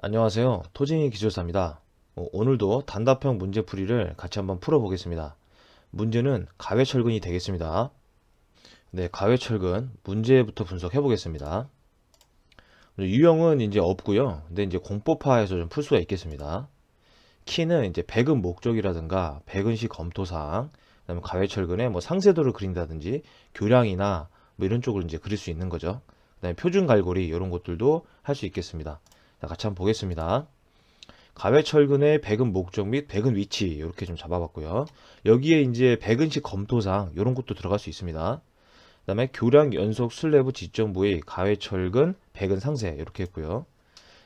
안녕하세요. 토징이 기술사입니다. 어, 오늘도 단답형 문제풀이를 같이 한번 풀어보겠습니다. 문제는 가외철근이 되겠습니다. 네, 가외철근 문제부터 분석해 보겠습니다. 유형은 이제 없고요. 근데 이제 공법화해서 좀 풀 수가 있겠습니다. 키는 이제 백은 목적이라든가 백은시 검토사항, 그다음에 가외철근의 뭐 상세도를 그린다든지 교량이나 뭐 이런 쪽을 이제 그릴 수 있는 거죠. 그다음에 표준 갈고리 이런 것들도 할 수 있겠습니다. 자, 같이 한번 보겠습니다. 가외철근의 백은 목적 및 백은 위치 이렇게 좀 잡아봤고요. 여기에 이제 백은식 검토상 이런 것도 들어갈 수 있습니다. 그 다음에 교량 연속 슬래브 지점 부위 가외철근 백은 상세 이렇게 했고요.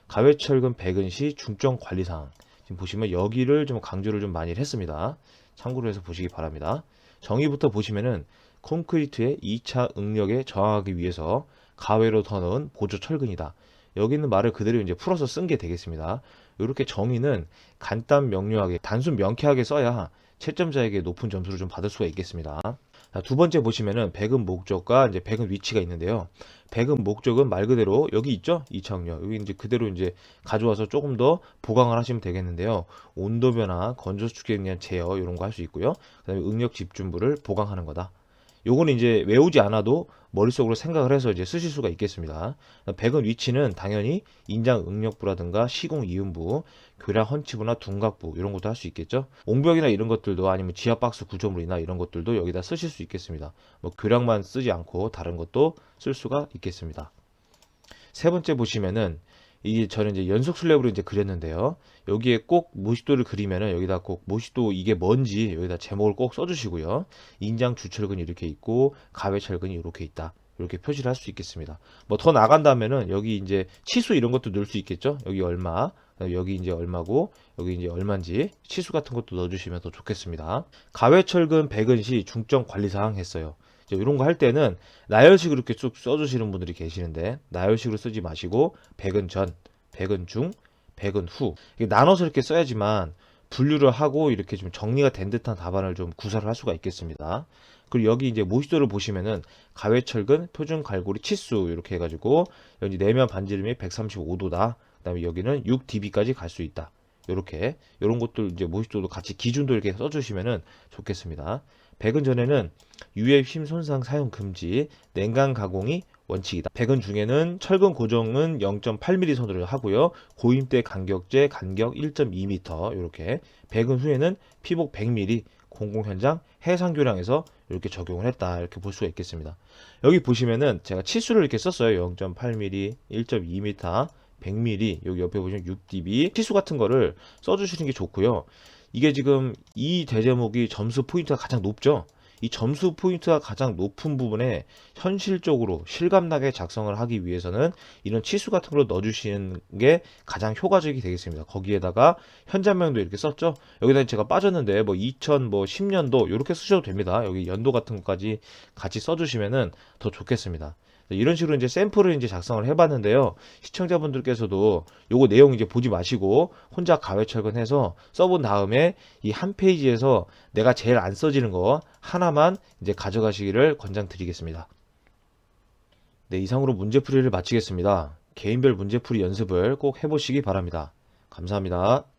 가외철근 백은시 중점 관리사항 지금 보시면 여기를 좀 강조를 좀 많이 했습니다. 참고로 해서 보시기 바랍니다. 정의부터 보시면은 콘크리트의 2차 응력에 저항하기 위해서 가외로 더 넣은 보조 철근이다. 여기 있는 말을 그대로 이제 풀어서 쓴 게 되겠습니다. 이렇게 정의는 간단 명료하게 단순 명쾌하게 써야 채점자에게 높은 점수를 좀 받을 수가 있겠습니다. 자, 두 번째 보시면은 백은 목적과 이제 백은 위치가 있는데요. 백은 목적은 말 그대로 여기 있죠? 이창력 여기 이제 그대로 이제 가져와서 조금 더 보강을 하시면 되겠는데요. 온도 변화, 건조 수축에 대한 제어 이런 거 할 수 있고요. 그다음에 응력 집중부를 보강하는 거다. 요거는 이제 외우지 않아도 머릿속으로 생각을 해서 이제 쓰실 수가 있겠습니다. 백은 위치는 당연히 인장 응력부라든가 시공 이음부, 교량 헌치부나 둔각부 이런 것도 할 수 있겠죠. 옹벽이나 이런 것들도 아니면 지하 박스 구조물이나 이런 것들도 여기다 쓰실 수 있겠습니다. 뭐 교량만 쓰지 않고 다른 것도 쓸 수가 있겠습니다. 세 번째 보시면은 이게 저는 이제 연속 슬랩으로 이제 그렸는데요. 여기에 꼭 모시도를 그리면은 여기다 꼭 모시도 이게 뭔지 여기다 제목을 꼭 써주시고요. 인장 주철근이 이렇게 있고 가외철근이 이렇게 있다. 이렇게 표시를 할 수 있겠습니다. 뭐 더 나간다면은 여기 이제 치수 이런 것도 넣을 수 있겠죠. 여기 얼마, 여기 이제 얼마고 여기 이제 얼마인지 치수 같은 것도 넣어주시면 더 좋겠습니다. 가외철근 백은시 중점 관리사항 했어요. 이런 거 할 때는 나열식으로 이렇게 쭉 써주시는 분들이 계시는데 나열식으로 쓰지 마시고 백은 전, 백은 중, 백은 후 이렇게 나눠서 이렇게 써야지만 분류를 하고 이렇게 좀 정리가 된 듯한 답안을 좀 구사를 할 수가 있겠습니다. 그리고 여기 이제 모시도를 보시면은 가외철근 표준 갈고리 치수 이렇게 해가지고 여기 내면 반지름이 135도다. 그다음에 여기는 6dB까지 갈 수 있다. 요렇게 요런 것들 이제 모시도도 같이 기준도 이렇게 써주시면은 좋겠습니다. 백은 전에는 유해 힘 손상 사용 금지, 냉각 가공이 원칙이다. 백은 중에는 철근 고정은 0.8mm 선으로 하고요. 고임대 간격제 간격 1.2m 이렇게 백은 후에는 피복 100mm 공공 현장 해상 교량에서 이렇게 적용을 했다 이렇게 볼 수가 있겠습니다. 여기 보시면은 제가 치수를 이렇게 썼어요. 0.8mm, 1.2m, 100mm 여기 옆에 보시면 6dB 치수 같은 거를 써주시는 게 좋고요. 이게 지금 이 대제목이 점수 포인트가 가장 높죠. 이 점수 포인트가 가장 높은 부분에 현실적으로 실감나게 작성을 하기 위해서는 이런 치수 같은 걸 넣어주시는 게 가장 효과적이 되겠습니다. 거기에다가 현장명도 이렇게 썼죠. 여기다 제가 빠졌는데 뭐 2000, 뭐 10년도 이렇게 쓰셔도 됩니다. 여기 연도 같은 것까지 같이 써주시면은 더 좋겠습니다. 이런 식으로 이제 샘플을 이제 작성을 해봤는데요. 시청자분들께서도 요거 내용 이제 보지 마시고 혼자 가외 철근해서 써본 다음에 이 한 페이지에서 내가 제일 안 써지는 거 하나만 이제 가져가시기를 권장드리겠습니다. 네, 이상으로 문제풀이를 마치겠습니다. 개인별 문제풀이 연습을 꼭 해보시기 바랍니다. 감사합니다.